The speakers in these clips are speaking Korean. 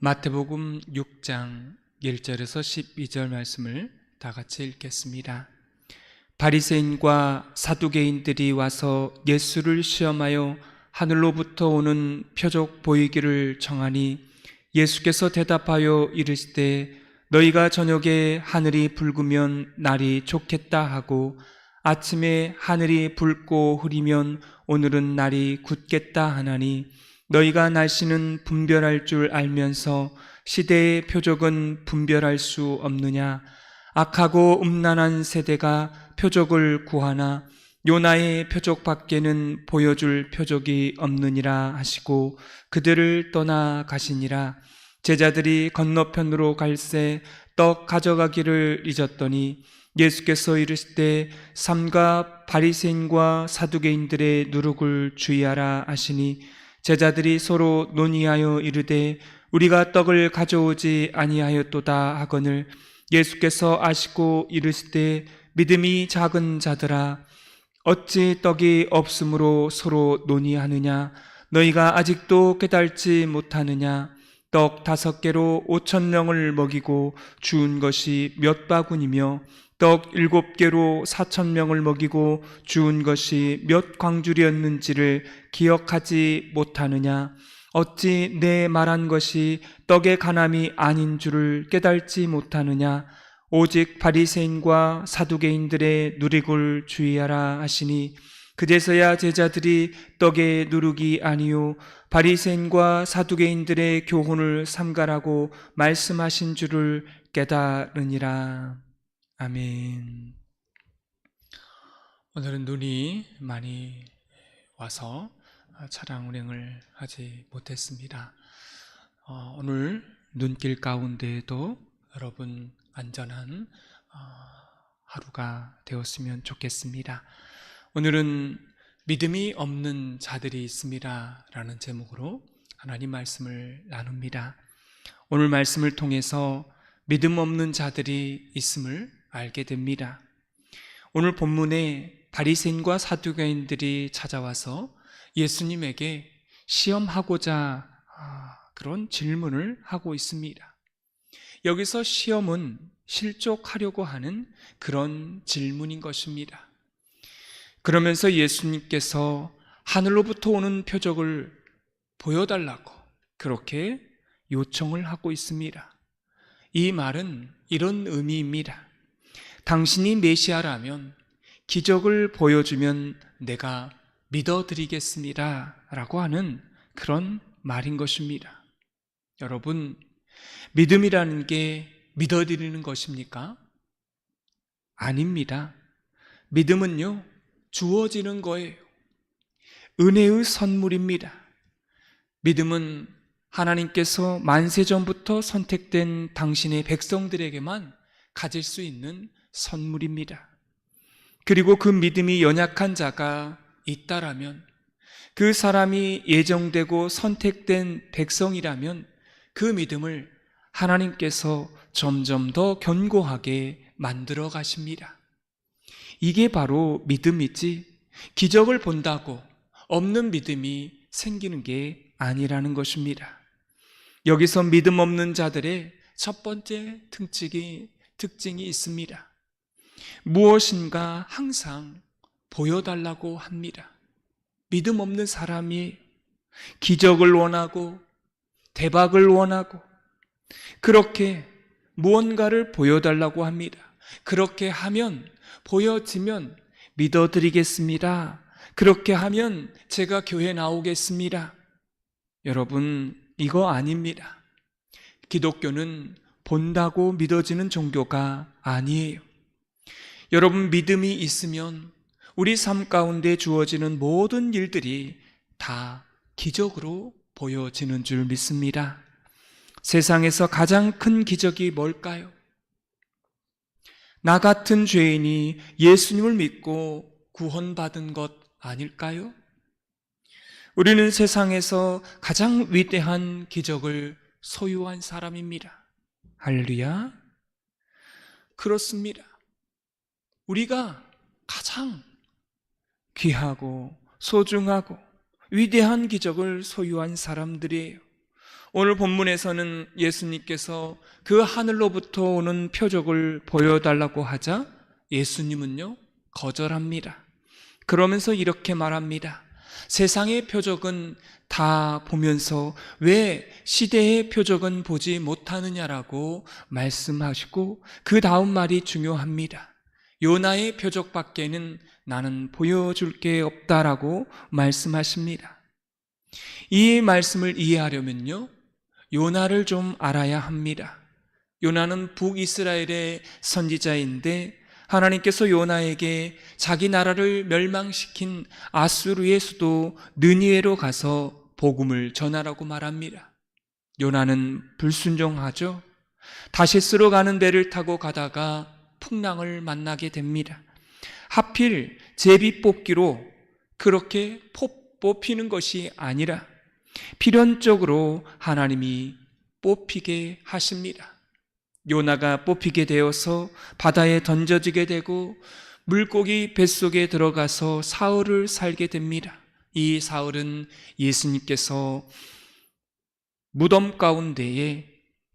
마태복음 6장 1절에서 12절 말씀을 다 같이 읽겠습니다. 바리새인과 사두개인들이 와서 예수를 시험하여 하늘로부터 오는 표적 보이기를 청하니 예수께서 대답하여 이르시되 너희가 저녁에 하늘이 붉으면 날이 좋겠다 하고 아침에 하늘이 붉고 흐리면 오늘은 날이 굳겠다 하나니 너희가 날씨는 분별할 줄 알면서 시대의 표적은 분별할 수 없느냐? 악하고 음란한 세대가 표적을 구하나 요나의 표적 밖에는 보여줄 표적이 없느니라 하시고 그들을 떠나 가시니라. 제자들이 건너편으로 갈새 떡 가져가기를 잊었더니 예수께서 이르시되 삼가 바리새인과 사두개인들의 누룩을 주의하라 하시니 제자들이 서로 논의하여 이르되 우리가 떡을 가져오지 아니하였도다 하거늘 예수께서 아시고 이르시되 믿음이 작은 자들아 어찌 떡이 없으므로 서로 논의하느냐? 너희가 아직도 깨달지 못하느냐? 떡 다섯 개로 오천 명을 먹이고 주운 것이 몇 바구니며 떡 일곱 개로 사천 명을 먹이고 주운 것이 몇 광줄이었는지를 기억하지 못하느냐? 어찌 내 말한 것이 떡의 가남이 아닌 줄을 깨달지 못하느냐? 오직 바리새인과 사두개인들의 누리골 주의하라 하시니 그제서야 제자들이 떡의 누룩이 아니요 바리새인과 사두개인들의 교훈을 삼가라고 말씀하신 줄을 깨달으니라 아멘. 오늘은 눈이 많이 와서 차량 운행을 하지 못했습니다. 어, 오늘 눈길 가운데에도 여러분 안전한 어, 하루가 되었으면 좋겠습니다. 오늘은 믿음이 없는 자들이 있습니다. 라는 제목으로 하나님 말씀을 나눕니다. 오늘 말씀을 통해서 믿음 없는 자들이 있음을 알게 됩니다. 오늘 본문에 바리새인과 사두개인들이 찾아와서 예수님에게 시험하고자 아, 그런 질문을 하고 있습니다. 여기서 시험은 실족하려고 하는 그런 질문인 것입니다. 그러면서 예수님께서 하늘로부터 오는 표적을 보여달라고 그렇게 요청을 하고 있습니다. 이 말은 이런 의미입니다. 당신이 메시아라면 기적을 보여주면 내가 믿어드리겠습니다. 라고 하는 그런 말인 것입니다. 여러분, 믿음이라는 게 믿어드리는 것입니까? 아닙니다. 믿음은요, 주어지는 거예요. 은혜의 선물입니다. 믿음은 하나님께서 만세 전부터 선택된 당신의 백성들에게만 가질 수 있는 선물입니다. 그리고 그 믿음이 연약한 자가 있다라면 그 사람이 예정되고 선택된 백성이라면 그 믿음을 하나님께서 점점 더 견고하게 만들어 가십니다. 이게 바로 믿음이지 기적을 본다고 없는 믿음이 생기는 게 아니라는 것입니다. 여기서 믿음 없는 자들의 첫 번째 특징이, 특징이 있습니다. 무엇인가 항상 보여달라고 합니다. 믿음 없는 사람이 기적을 원하고 대박을 원하고 그렇게 무언가를 보여달라고 합니다. 그렇게 하면 보여지면 믿어드리겠습니다. 그렇게 하면 제가 교회 나오겠습니다. 여러분, 이거 아닙니다. 기독교는 본다고 믿어지는 종교가 아니에요. 여러분, 믿음이 있으면 우리 삶 가운데 주어지는 모든 일들이 다 기적으로 보여지는 줄 믿습니다. 세상에서 가장 큰 기적이 뭘까요? 나 같은 죄인이 예수님을 믿고 구원받은 것 아닐까요? 우리는 세상에서 가장 위대한 기적을 소유한 사람입니다. 할렐루야. 그렇습니다. 우리가 가장 귀하고 소중하고 위대한 기적을 소유한 사람들이에요. 오늘 본문에서는 예수님께서 그 하늘로부터 오는 표적을 보여달라고 하자 예수님은요, 거절합니다. 그러면서 이렇게 말합니다. 세상의 표적은 다 보면서 왜 시대의 표적은 보지 못하느냐라고 말씀하시고 그 다음 말이 중요합니다. 요나의 표적밖에는 나는 보여줄 게 없다라고 말씀하십니다. 이 말씀을 이해하려면요, 요나를 좀 알아야 합니다. 요나는 북이스라엘의 선지자인데 하나님께서 요나에게 자기 나라를 멸망시킨 아수르의 수도 느니에로 가서 복음을 전하라고 말합니다. 요나는 불순종하죠. 다시스로 가는 배를 타고 가다가 풍랑을 만나게 됩니다. 하필 제비 뽑기로 그렇게 포, 뽑히는 것이 아니라 필연적으로 하나님이 뽑히게 하십니다. 요나가 뽑히게 되어서 바다에 던져지게 되고 물고기 뱃속에 들어가서 사흘을 살게 됩니다. 이 사흘은 예수님께서 무덤 가운데에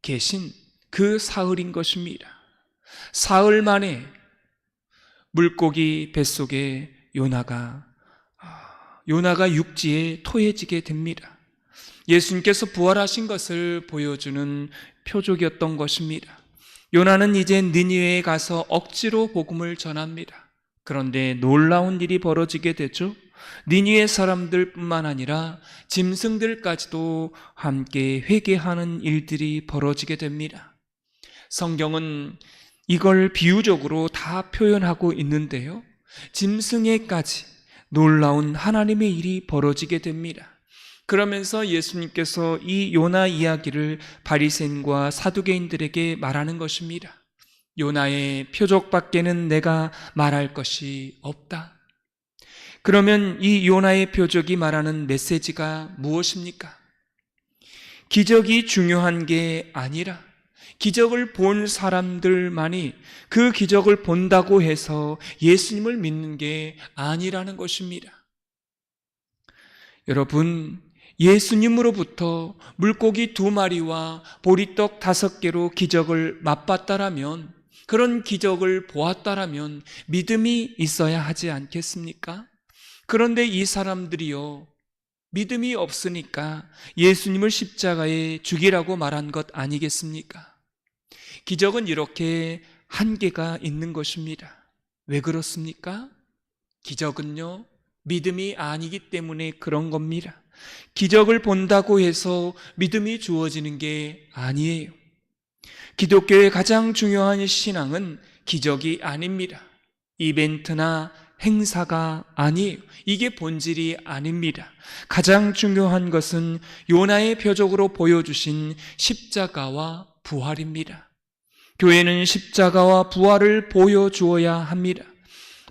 계신 그 사흘인 것입니다. 사흘 만에 물고기 뱃속에 요나가 아, 요나가 육지에 토해지게 됩니다. 예수님께서 부활하신 것을 보여주는 표적이었던 것입니다. 요나는 이제 니니웨에 가서 억지로 복음을 전합니다. 그런데 놀라운 일이 벌어지게 되죠. 니니의 사람들뿐만 아니라 짐승들까지도 함께 회개하는 일들이 벌어지게 됩니다. 성경은 이걸 비유적으로 다 표현하고 있는데요. 짐승에까지 놀라운 하나님의 일이 벌어지게 됩니다. 그러면서 예수님께서 이 요나 이야기를 바리새인과 사두개인들에게 말하는 것입니다. 요나의 표적밖에는 내가 말할 것이 없다. 그러면 이 요나의 표적이 말하는 메시지가 무엇입니까? 기적이 중요한 게 아니라 기적을 본 사람들만이 그 기적을 본다고 해서 예수님을 믿는 게 아니라는 것입니다. 여러분, 예수님으로부터 물고기 두 마리와 보리떡 다섯 개로 기적을 맛봤다라면, 그런 기적을 보았다라면 믿음이 있어야 하지 않겠습니까? 그런데 이 사람들이요, 믿음이 없으니까 예수님을 십자가에 죽이라고 말한 것 아니겠습니까? 기적은 이렇게 한계가 있는 것입니다. 왜 그렇습니까? 기적은요, 믿음이 아니기 때문에 그런 겁니다. 기적을 본다고 해서 믿음이 주어지는 게 아니에요. 기독교의 가장 중요한 신앙은 기적이 아닙니다. 이벤트나 행사가 아니에요. 이게 본질이 아닙니다. 가장 중요한 것은 요나의 표적으로 보여주신 십자가와 부활입니다. 교회는 십자가와 부활을 보여주어야 합니다.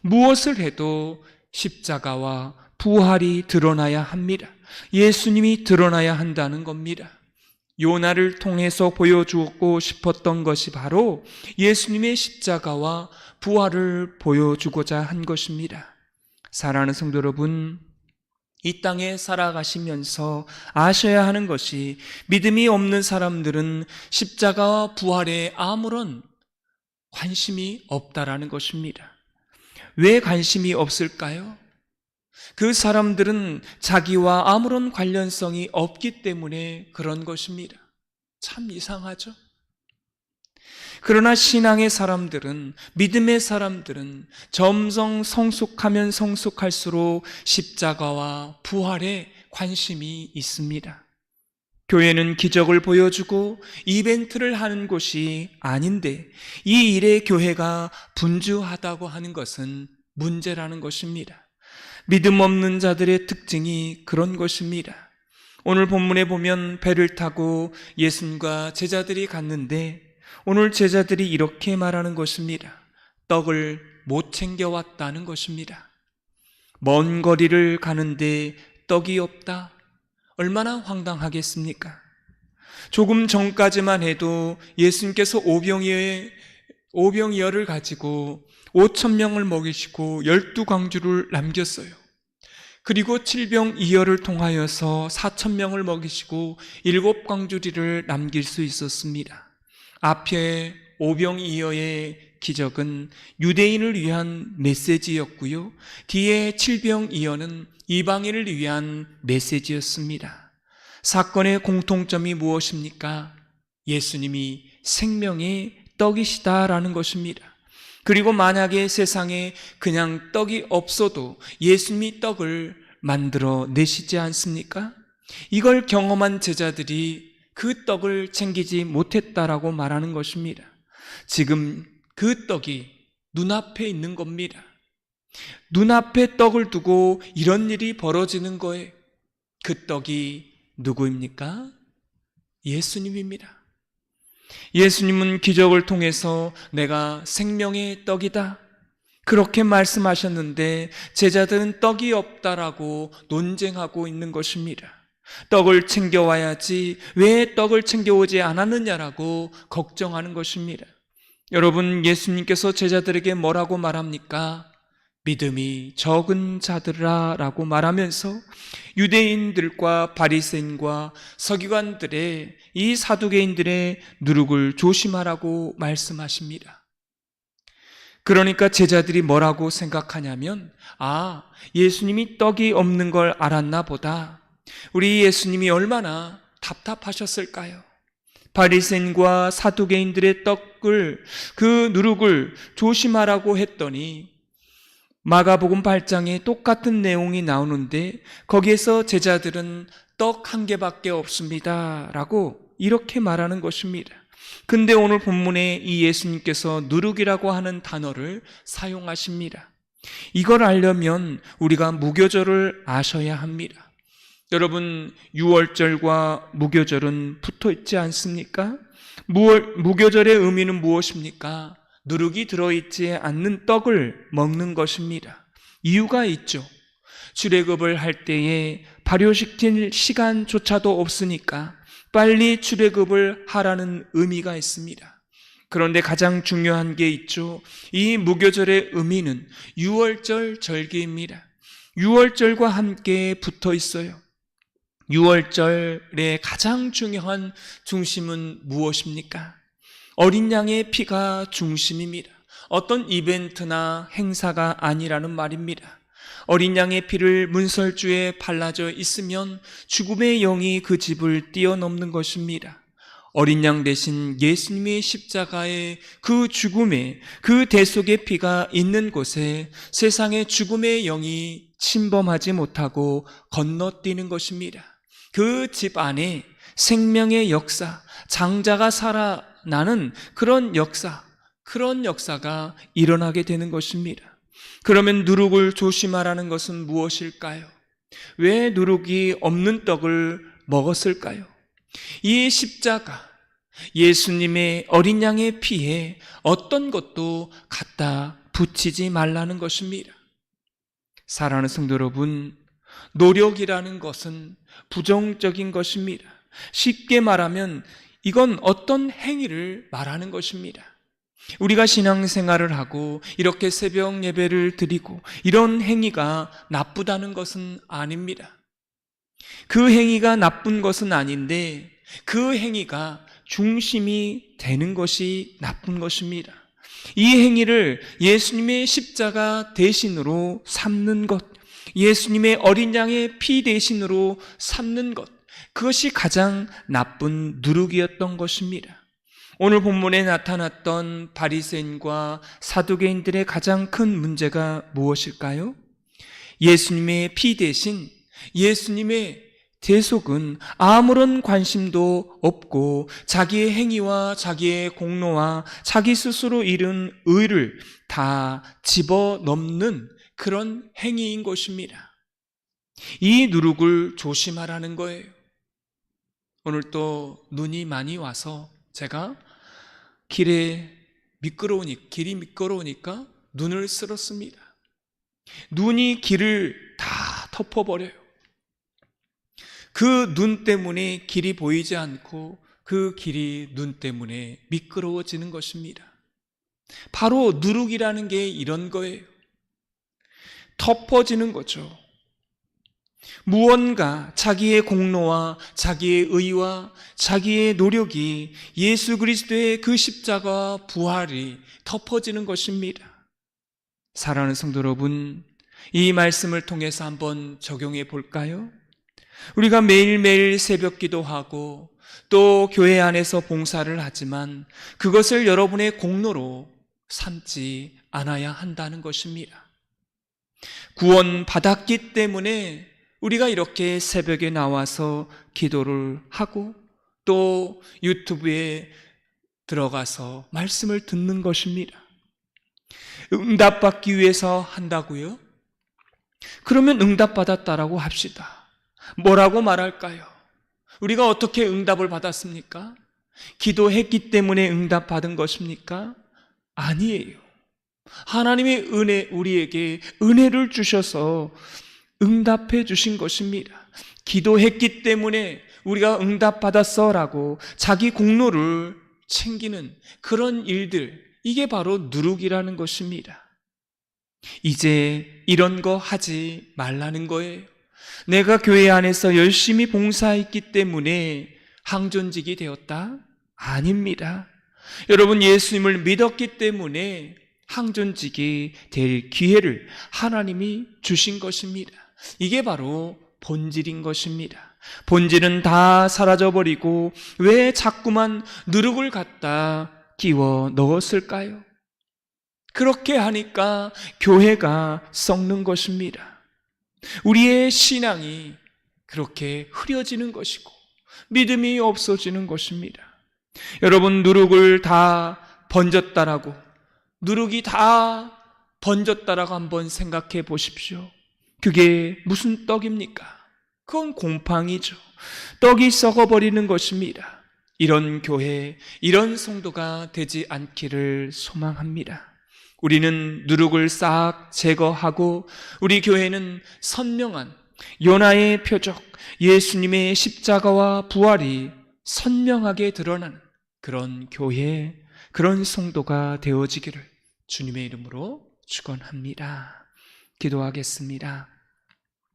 무엇을 해도 십자가와 부활이 드러나야 합니다. 예수님이 드러나야 한다는 겁니다. 요나를 통해서 보여주고 싶었던 것이 바로 예수님의 십자가와 부활을 보여주고자 한 것입니다. 사랑하는 성도 여러분, 이 땅에 살아가시면서 아셔야 하는 것이 믿음이 없는 사람들은 십자가와 부활에 아무런 관심이 없다라는 것입니다. 왜 관심이 없을까요? 그 사람들은 자기와 아무런 관련성이 없기 때문에 그런 것입니다. 참 이상하죠? 그러나 신앙의 사람들은, 믿음의 사람들은 점성 성숙하면 성숙할수록 십자가와 부활에 관심이 있습니다. 교회는 기적을 보여주고 이벤트를 하는 곳이 아닌데 이 일에 교회가 분주하다고 하는 것은 문제라는 것입니다. 믿음 없는 자들의 특징이 그런 것입니다. 오늘 본문에 보면 배를 타고 예수님과 제자들이 갔는데 오늘 제자들이 이렇게 말하는 것입니다. 떡을 못 챙겨왔다는 것입니다. 먼 거리를 가는데 떡이 없다. 얼마나 황당하겠습니까? 조금 전까지만 해도 예수님께서 오병이어의 오병이어를 가지고 5천 명을 먹이시고 열두 광주를 남겼어요. 그리고 칠병이어를 통하여서 사천 명을 먹이시고 일곱 광주리를 남길 수 있었습니다. 앞에 오병이어의 기적은 유대인을 위한 메시지였고요. 뒤에 칠병이어는 이방인을 위한 메시지였습니다. 사건의 공통점이 무엇입니까? 예수님이 생명의 떡이시다라는 것입니다. 그리고 만약에 세상에 그냥 떡이 없어도 예수님이 떡을 만들어 내시지 않습니까? 이걸 경험한 제자들이 그 떡을 챙기지 못했다라고 말하는 것입니다. 지금 그 떡이 눈앞에 있는 겁니다. 눈앞에 떡을 두고 이런 일이 벌어지는 거예요. 그 떡이 누구입니까? 예수님입니다. 예수님은 기적을 통해서 내가 생명의 떡이다. 그렇게 말씀하셨는데 제자들은 떡이 없다라고 논쟁하고 있는 것입니다. 떡을 챙겨와야지 왜 떡을 챙겨오지 않았느냐라고 걱정하는 것입니다. 여러분, 예수님께서 제자들에게 뭐라고 말합니까? 믿음이 적은 자들아 라고 말하면서 유대인들과 바리새인과 서기관들의 이 사두개인들의 누룩을 조심하라고 말씀하십니다. 그러니까 제자들이 뭐라고 생각하냐면 아, 예수님이 떡이 없는 걸 알았나 보다. 우리 예수님이 얼마나 답답하셨을까요? 바리새인과 사두개인들의 떡을 그 누룩을 조심하라고 했더니 마가복음 8장에 똑같은 내용이 나오는데 거기에서 제자들은 떡 한 개밖에 없습니다라고 이렇게 말하는 것입니다. 근데 오늘 본문에 이 예수님께서 누룩이라고 하는 단어를 사용하십니다. 이걸 알려면 우리가 무교절을 아셔야 합니다. 여러분, 6월절과 무교절은 붙어 있지 않습니까? 무교절의 의미는 무엇입니까? 누룩이 들어있지 않는 떡을 먹는 것입니다. 이유가 있죠. 출애굽을 할 때에 발효시킬 시간조차도 없으니까 빨리 출애굽을 하라는 의미가 있습니다. 그런데 가장 중요한 게 있죠. 이 무교절의 의미는 6월절 절기입니다. 6월절과 함께 붙어 있어요. 6월절의 가장 중요한 중심은 무엇입니까? 어린 양의 피가 중심입니다. 어떤 이벤트나 행사가 아니라는 말입니다. 어린 양의 피를 문설주에 발라져 있으면 죽음의 영이 그 집을 뛰어넘는 것입니다. 어린 양 대신 예수님의 십자가의 그 죽음의 그 대속의 피가 있는 곳에 세상의 죽음의 영이 침범하지 못하고 건너뛰는 것입니다. 그 집 안에 생명의 역사, 장자가 살아나는 그런 역사, 그런 역사가 일어나게 되는 것입니다. 그러면 누룩을 조심하라는 것은 무엇일까요? 왜 누룩이 없는 떡을 먹었을까요? 이 십자가, 예수님의 어린 양의 피에 어떤 것도 갖다 붙이지 말라는 것입니다. 사랑하는 성도 여러분, 노력이라는 것은 부정적인 것입니다. 쉽게 말하면 이건 어떤 행위를 말하는 것입니다. 우리가 신앙생활을 하고 이렇게 새벽 예배를 드리고 이런 행위가 나쁘다는 것은 아닙니다. 그 행위가 나쁜 것은 아닌데 그 행위가 중심이 되는 것이 나쁜 것입니다. 이 행위를 예수님의 십자가 대신으로 삼는 것, 예수님의 어린 양의 피 대신으로 삼는 것, 그것이 가장 나쁜 누룩이었던 것입니다. 오늘 본문에 나타났던 바리새인과 사두개인들의 가장 큰 문제가 무엇일까요? 예수님의 피 대신 예수님의 대속은 아무런 관심도 없고 자기의 행위와 자기의 공로와 자기 스스로 이룬 의를 다 집어넣는 그런 행위인 것입니다. 이 누룩을 조심하라는 거예요. 오늘 또 눈이 많이 와서 제가 길에 미끄러우니 길이 미끄러우니까 눈을 쓸었습니다. 눈이 길을 다 덮어버려요. 그 눈 때문에 길이 보이지 않고 그 길이 눈 때문에 미끄러워지는 것입니다. 바로 누룩이라는 게 이런 거예요. 덮어지는 거죠. 무언가 자기의 공로와 자기의 의와 자기의 노력이 예수 그리스도의 그 십자가 부활이 덮어지는 것입니다. 사랑하는 성도 여러분, 이 말씀을 통해서 한번 적용해 볼까요? 우리가 매일매일 새벽 기도하고 또 교회 안에서 봉사를 하지만 그것을 여러분의 공로로 삼지 않아야 한다는 것입니다. 구원 받았기 때문에 우리가 이렇게 새벽에 나와서 기도를 하고 또 유튜브에 들어가서 말씀을 듣는 것입니다. 응답받기 위해서 한다고요? 그러면 응답받았다라고 합시다. 뭐라고 말할까요? 우리가 어떻게 응답을 받았습니까? 기도했기 때문에 응답받은 것입니까? 아니에요. 하나님의 은혜, 우리에게 은혜를 주셔서 응답해 주신 것입니다. 기도했기 때문에 우리가 응답받았어 라고 자기 공로를 챙기는 그런 일들, 이게 바로 누룩이라는 것입니다. 이제 이런 거 하지 말라는 거예요. 내가 교회 안에서 열심히 봉사했기 때문에 항존직이 되었다? 아닙니다. 여러분 예수님을 믿었기 때문에 항존직이 될 기회를 하나님이 주신 것입니다. 이게 바로 본질인 것입니다. 본질은 다 사라져버리고 왜 자꾸만 누룩을 갖다 끼워 넣었을까요? 그렇게 하니까 교회가 썩는 것입니다. 우리의 신앙이 그렇게 흐려지는 것이고 믿음이 없어지는 것입니다. 여러분 누룩을 다 번졌다라고 누룩이 다 번졌다라고 한번 생각해 보십시오. 그게 무슨 떡입니까? 그건 곰팡이죠. 떡이 썩어버리는 것입니다. 이런 교회, 이런 성도가 되지 않기를 소망합니다. 우리는 누룩을 싹 제거하고 우리 교회는 선명한 요나의 표적, 예수님의 십자가와 부활이 선명하게 드러나는 그런 교회, 그런 성도가 되어지기를 주님의 이름으로 축원합니다. 기도하겠습니다.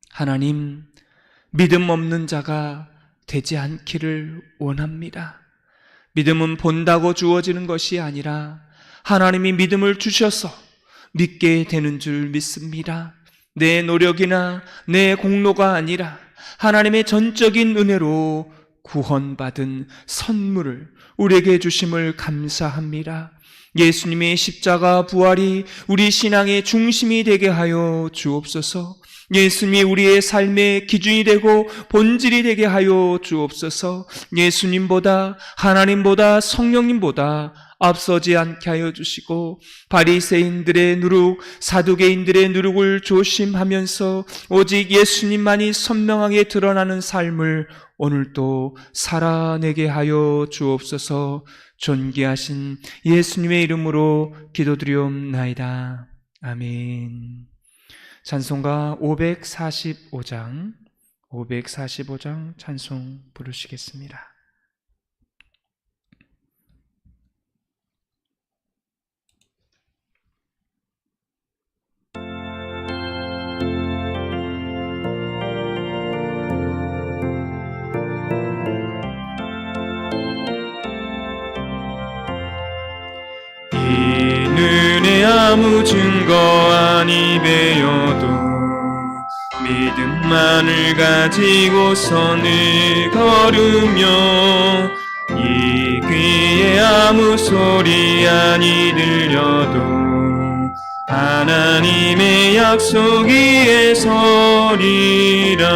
하나님, 믿음 없는 자가 되지 않기를 원합니다. 믿음은 본다고 주어지는 것이 아니라 하나님이 믿음을 주셔서 믿게 되는 줄 믿습니다. 내 노력이나 내 공로가 아니라 하나님의 전적인 은혜로 구원받은 선물을 우리에게 주심을 감사합니다. 예수님의 십자가 부활이 우리 신앙의 중심이 되게 하여 주옵소서. 예수님이 우리의 삶의 기준이 되고 본질이 되게 하여 주옵소서. 예수님보다 하나님보다 성령님보다 앞서지 않게 하여 주시고 바리새인들의 누룩, 사두개인들의 누룩을 조심하면서 오직 예수님만이 선명하게 드러나는 삶을 오늘도 살아내게 하여 주옵소서. 존귀하신 예수님의 이름으로 기도드리옵나이다. 아멘. 찬송가 545장, 545장 찬송 부르시겠습니다. 아무 증거 아니 배어도 믿음만을 가지고 선을 걸으며 이 귀에 아무 소리 아니 들려도 하나님의 약속 위에 서리라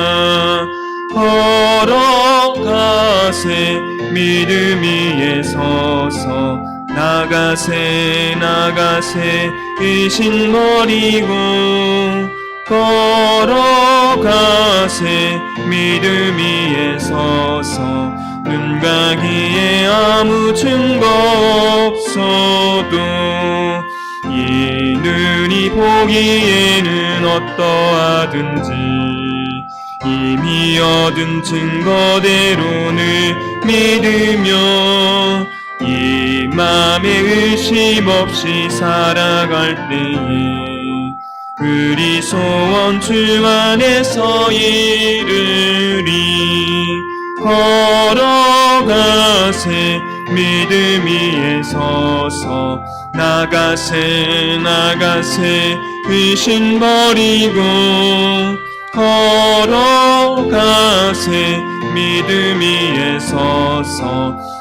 걸어가세 믿음 위에 서서 나가세 나가세 의신 버리고 걸어가세. 믿음 위에 서서 눈 가기에 아무 증거 없어도 이 눈이 보기에는 어떠하든지 이미 얻은 증거대로는 믿으며 이 맘에 의심 없이 살아갈 때에 우리 소원 주 안에서 이르리. 걸어가세 믿음 위에 서서 나가세 나가세 의심 버리고 걸어가세 믿음 위에 서서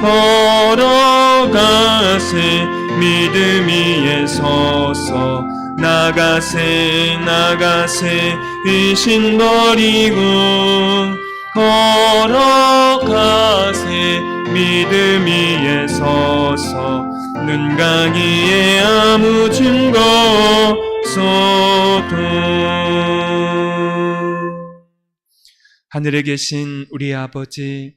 걸어가세 믿음 위에 서서 나가세 나가세 의심 버리고 걸어가세 믿음 위에 서서 눈 가기에 아무 증거 없어도. 하늘에 계신 우리 아버지,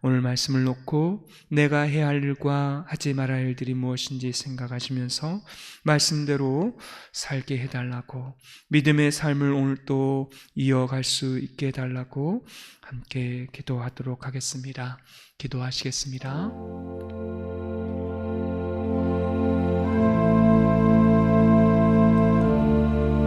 오늘 말씀을 놓고 내가 해야 할 일과 하지 말아야 할 일들이 무엇인지 생각하시면서 말씀대로 살게 해달라고 믿음의 삶을 오늘 또 이어갈 수 있게 해달라고 함께 기도하도록 하겠습니다. 기도하시겠습니다.